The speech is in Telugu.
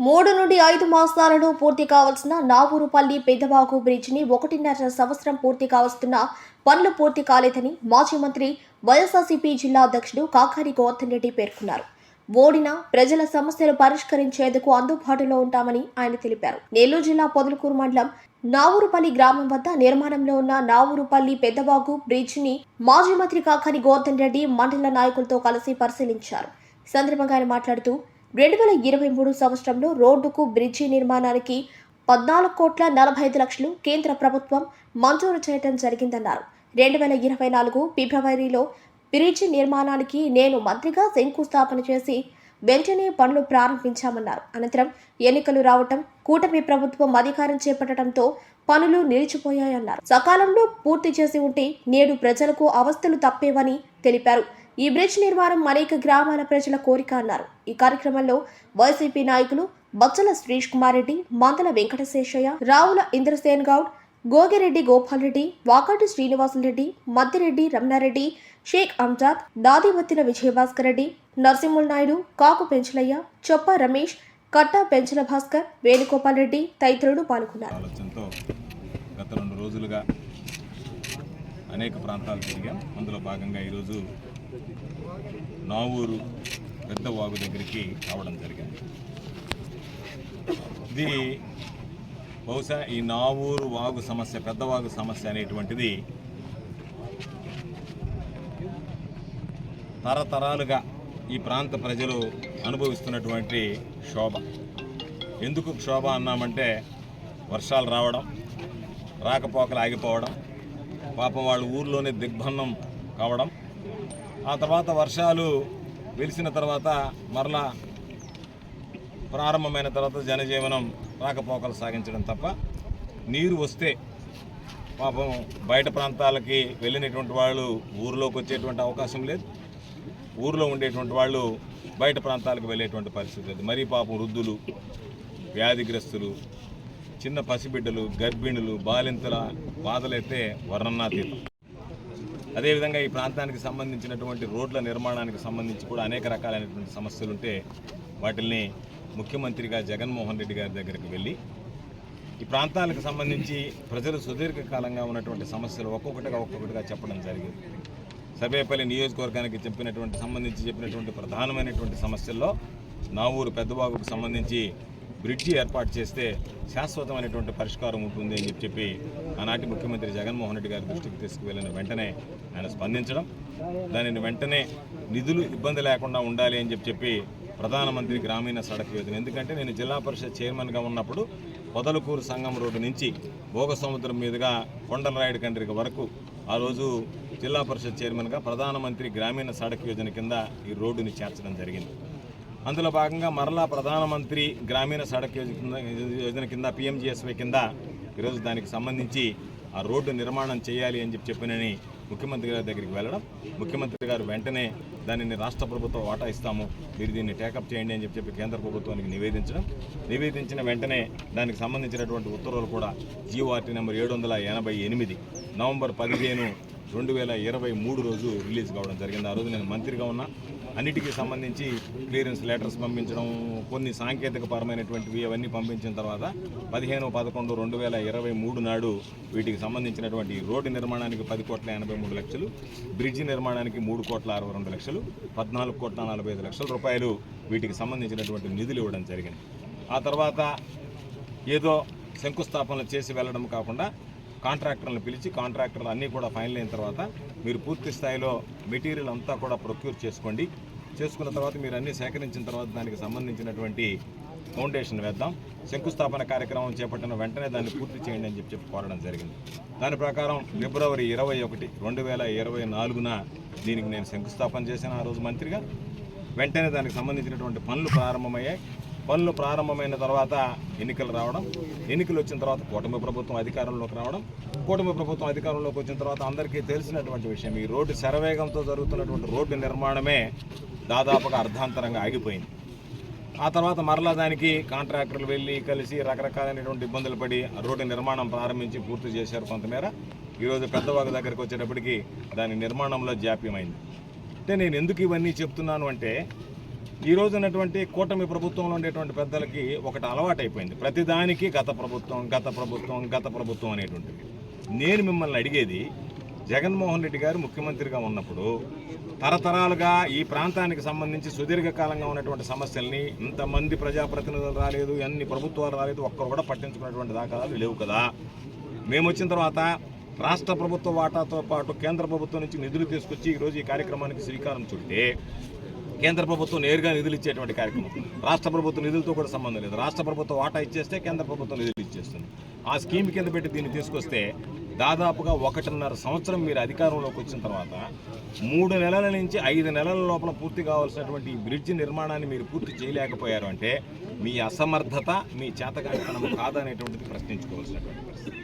మూడు నుండి ఐదు మాసాలను పూర్తి కావాల్సిన నావూరుపల్లి పెద్దబాగు బ్రిడ్జిని ఒకటిన్నర సంవత్సరం పూర్తి కావస్తున్న పనులు పూర్తి కాలేదని మాజీ మంత్రి వైఎస్ఆర్సీపీ జిల్లా అధ్యక్షుడు కాకారి గోవర్ధన్ రెడ్డి పేర్కొన్నారు. ఓడిన ప్రజల సమస్యలు పరిష్కరించేందుకు అందుబాటులో ఉంటామని ఆయన తెలిపారు. నెల్లూరు జిల్లా పొదలకూరు మండలం నావూరుపల్లి గ్రామం వద్ద నిర్మాణంలో ఉన్న నావూరుపల్లి పెద్దబాగు బ్రిడ్జిని మాజీ మంత్రి కాకాని గోవర్ధన్ రెడ్డి మండల నాయకులతో కలిసి పరిశీలించారు. సందర్భంగా ఆయన మాట్లాడుతూ రెండు వేల ఇరవై మూడు సంవత్సరంలో రోడ్డుకు బ్రిడ్జి నిర్మాణానికి పద్నాలుగు కోట్ల నలభై ఐదు లక్షలు కేంద్ర ప్రభుత్వం మంజూరు చేయడం జరిగిందన్నారు. రెండు వేల ఇరవై నాలుగు ఫిబ్రవరిలో బ్రిడ్జి నిర్మాణానికి నేను మంత్రిగా శంకుస్థాపన చేసి వెంటనే పనులు ప్రారంభించామన్నారు. అనంతరం ఎన్నికలు రావటం కూటమి ప్రభుత్వం అధికారం చేపట్టడంతో పనులు నిలిచిపోయాయన్నారు. సకాలంలో పూర్తి చేసి ఉంటే నేడు ప్రజలకు అవస్థలు తప్పేవని తెలిపారు. ఈ బ్రిడ్జ్ నిర్మాణం అనేక గ్రామాల ప్రజల కోరిక అన్నారు. ఈ కార్యక్రమంలో వైసీపీ నాయకులు బచ్చల శ్రీష్ కుమార్ రెడ్డి మందల వెంకటశేషయ్య రావుల ఇంద్రసేన్ గౌడ్ గోగిరెడ్డి గోపాల్ రెడ్డి వాకాటి శ్రీనివాసులరెడ్డి మద్దిరెడ్డి రమణారెడ్డి షేక్ అంజాద్ దాదివత్తిన విజయభాస్కర్ రెడ్డి నరసింహుల నాయుడు కాకు పెంచలయ్య చొప్ప రమేష్ కట్టా పెంచల భాస్కర్ వేణుగోపాల్ రెడ్డి తదితరులు పాల్గొన్నారు. గత రెండు రోజులుగా అనేక ప్రాంతాలు తిరిగాం. అందులో భాగంగా ఈరోజు నా ఊరు పెద్ద వాగు దగ్గరికి రావడం జరిగింది. ఇది బహుశా ఈ నావూరు వాగు సమస్య పెద్ద వాగు సమస్య అనేటువంటిది తరతరాలుగా ఈ ప్రాంత ప్రజలు అనుభవిస్తున్నటువంటి శోభ ఎందుకు క్షోభ అన్నామంటే వర్షాలు రావడం రాకపోకలు ఆగిపోవడం పాపం వాళ్ళ ఊర్లోనే దిగ్బంధం కావడం ఆ తర్వాత వర్షాలు వెలిసిన తర్వాత మరలా ప్రారంభమైన తర్వాత జనజీవనం రాకపోకలు సాగించడం తప్ప నీరు వస్తే పాపం బయట ప్రాంతాలకి వెళ్ళినటువంటి వాళ్ళు ఊరిలోకి వచ్చేటువంటి అవకాశం లేదు. ఊరిలో ఉండేటువంటి వాళ్ళు బయట ప్రాంతాలకు వెళ్ళేటువంటి పరిస్థితి లేదు. మరీ పాపం వృద్ధులు వ్యాధిగ్రస్తులు చిన్న పసిబిడ్డలు గర్భిణులు బాలింతల బాధలైతే వర్ణనాతీతం. అదేవిధంగా ఈ ప్రాంతానికి సంబంధించినటువంటి రోడ్ల నిర్మాణానికి సంబంధించి కూడా అనేక రకాలైనటువంటి సమస్యలు ఉంటే వాటిల్ని ముఖ్యమంత్రిగా జగన్మోహన్ రెడ్డి గారి దగ్గరికి వెళ్ళి ఈ ప్రాంతాలకు సంబంధించి ప్రజలు సుదీర్ఘకాలంగా ఉన్నటువంటి సమస్యలు ఒక్కొక్కటిగా ఒక్కొక్కటిగా చెప్పడం జరిగింది. సభేపల్లి నియోజకవర్గానికి చెప్పినటువంటి సంబంధించి చెప్పినటువంటి ప్రధానమైనటువంటి సమస్యల్లో నా ఊరు పెద్దబాబుకు సంబంధించి బ్రిడ్జి ఏర్పాటు చేస్తే శాశ్వతమైనటువంటి పరిష్కారం ఉంటుంది అని చెప్పి చెప్పి ఆనాటి ముఖ్యమంత్రి జగన్మోహన్ రెడ్డి గారి దృష్టికి తీసుకువెళ్ళిన వెంటనే ఆయన స్పందించడం దానిని వెంటనే నిధులు ఇబ్బంది లేకుండా ఉండాలి అని చెప్పి చెప్పి ప్రధానమంత్రి గ్రామీణ సడక్ యోజన. ఎందుకంటే నేను జిల్లా పరిషత్ చైర్మన్గా ఉన్నప్పుడు పొదలకూరు సంగం రోడ్డు నుంచి భోగ సముద్రం మీదుగా కొండలరాయుడు కండ్రిక వరకు ఆ రోజు జిల్లా పరిషత్ చైర్మన్గా ప్రధానమంత్రి గ్రామీణ సడక్ యోజన కింద ఈ రోడ్డుని చేర్చడం జరిగింది. అందులో భాగంగా మరలా ప్రధానమంత్రి గ్రామీణ సడక్ యోజన కింద కింద పిఎంజిఎస్వై కింద ఈరోజు దానికి సంబంధించి ఆ రోడ్డు నిర్మాణం చేయాలి అని చెప్పి చెప్పినని ముఖ్యమంత్రి గారి దగ్గరికి వెళ్ళడం. ముఖ్యమంత్రి గారు వెంటనే దానిని రాష్ట్ర ప్రభుత్వం వాటా ఇస్తాము మీరు దీన్ని టేకప్ చేయండి అని చెప్పి చెప్పి కేంద్ర ప్రభుత్వానికి నివేదించడం. నివేదించిన వెంటనే దానికి సంబంధించినటువంటి ఉత్తర్వులు కూడా జీఓఆర్టీ నెంబర్ ఏడు వందల ఎనభై ఎనిమిది నవంబర్ పదిహేను రెండు వేల ఇరవై మూడు రోజు రిలీజ్ కావడం జరిగింది. ఆ రోజు నేను మంత్రిగా ఉన్నా. అన్నిటికీ సంబంధించి క్లియరెన్స్ లెటర్స్ పంపించడం కొన్ని సాంకేతిక పరమైనటువంటివి అవన్నీ పంపించిన తర్వాత పదిహేను పదకొండు రెండు వేల ఇరవై మూడు నాడు వీటికి సంబంధించినటువంటి రోడ్డు నిర్మాణానికి పది కోట్ల ఎనభై మూడు లక్షలు బ్రిడ్జి నిర్మాణానికి మూడు కోట్ల అరవై రెండు లక్షలు పద్నాలుగు కోట్ల నలభై ఐదు లక్షల రూపాయలు వీటికి సంబంధించినటువంటి నిధులు ఇవ్వడం జరిగింది. ఆ తర్వాత ఏదో శంకుస్థాపనలు చేసి వెళ్ళడం కాకుండా కాంట్రాక్టర్లను పిలిచి కాంట్రాక్టర్లు అన్నీ కూడా ఫైనల్ అయిన తర్వాత మీరు పూర్తి స్థాయిలో మెటీరియల్ అంతా కూడా ప్రొక్యూర్ చేసుకోండి. చేసుకున్న తర్వాత మీరు అన్నీ సేకరించిన తర్వాత దానికి సంబంధించినటువంటి ఫౌండేషన్ వేద్దాం. శంకుస్థాపన కార్యక్రమం చేపట్టిన వెంటనే దాన్ని పూర్తి చేయండి అని చెప్పి చెప్పి కోరడం జరిగింది. దాని ప్రకారం ఫిబ్రవరి ఇరవై ఒకటి రెండు వేల ఇరవై నాలుగున దీనికి నేను శంకుస్థాపన చేశాను ఆ రోజు మంత్రిగా. వెంటనే దానికి సంబంధించినటువంటి పనులు ప్రారంభమయ్యాయి. పనులు ప్రారంభమైన తర్వాత ఎన్నికలు రావడం ఎన్నికలు వచ్చిన తర్వాత కూటమి ప్రభుత్వం అధికారంలోకి రావడం కూటమి ప్రభుత్వం అధికారంలోకి వచ్చిన తర్వాత అందరికీ తెలిసినటువంటి విషయం ఈ రోడ్డు శరవేగంతో జరుగుతున్నటువంటి రోడ్డు నిర్మాణమే దాదాపుగా అర్ధాంతరంగా ఆగిపోయింది. ఆ తర్వాత మరలా దానికి కాంట్రాక్టర్లు వెళ్ళి కలిసి రకరకాలైనటువంటి ఇబ్బందులు పడి ఆ రోడ్డు నిర్మాణం ప్రారంభించి పూర్తి చేశారు కొంతమేర. ఈరోజు పెద్దవాగ దగ్గరికి వచ్చేటప్పటికి దాని నిర్మాణంలో జాప్యమైంది. అంటే నేను ఎందుకు ఇవన్నీ చెప్తున్నాను అంటే ఈ రోజు ఉన్నటువంటి కూటమి ప్రభుత్వంలో ఉండేటువంటి పెద్దలకి ఒకటి అలవాటు అయిపోయింది. ప్రతిదానికి గత ప్రభుత్వం గత ప్రభుత్వం గత ప్రభుత్వం అనేటువంటిది. నేను మిమ్మల్ని అడిగేది జగన్మోహన్ రెడ్డి గారు ముఖ్యమంత్రిగా ఉన్నప్పుడు తరతరాలుగా ఈ ప్రాంతానికి సంబంధించి సుదీర్ఘకాలంగా ఉన్నటువంటి సమస్యల్ని ఇంతమంది ప్రజాప్రతినిధులు రాలేదు ఎన్ని ప్రభుత్వాలు రాలేదు ఒక్కరు కూడా పట్టించుకున్నటువంటి దాఖలాలు లేవు కదా. మేము వచ్చిన తర్వాత రాష్ట్ర ప్రభుత్వ వాటాతో పాటు కేంద్ర ప్రభుత్వం నుంచి నిధులు తీసుకొచ్చి ఈరోజు ఈ కార్యక్రమానికి శ్రీకారం చుడితే కేంద్ర ప్రభుత్వం నేరుగా నిధులు ఇచ్చేటువంటి కార్యక్రమం. రాష్ట్ర ప్రభుత్వం నిధులతో కూడా సంబంధం లేదు. రాష్ట్ర ప్రభుత్వం వాటా ఇచ్చేస్తే కేంద్ర ప్రభుత్వం నిధులు ఇచ్చేస్తుంది. ఆ స్కీమ్ కింద పెట్టి దీన్ని తీసుకొస్తే దాదాపుగా ఒకటిన్నర సంవత్సరం మీరు అధికారంలోకి వచ్చిన తర్వాత మూడు నెలల నుంచి ఐదు నెలల లోపల పూర్తి కావాల్సినటువంటి ఈ బ్రిడ్జ్ నిర్మాణాన్ని మీరు పూర్తి చేయలేకపోయారు అంటే మీ అసమర్థత మీ చేతకానితనం కాదనేటువంటిది ప్రశ్నించుకోవాల్సినటువంటి పరిస్థితి.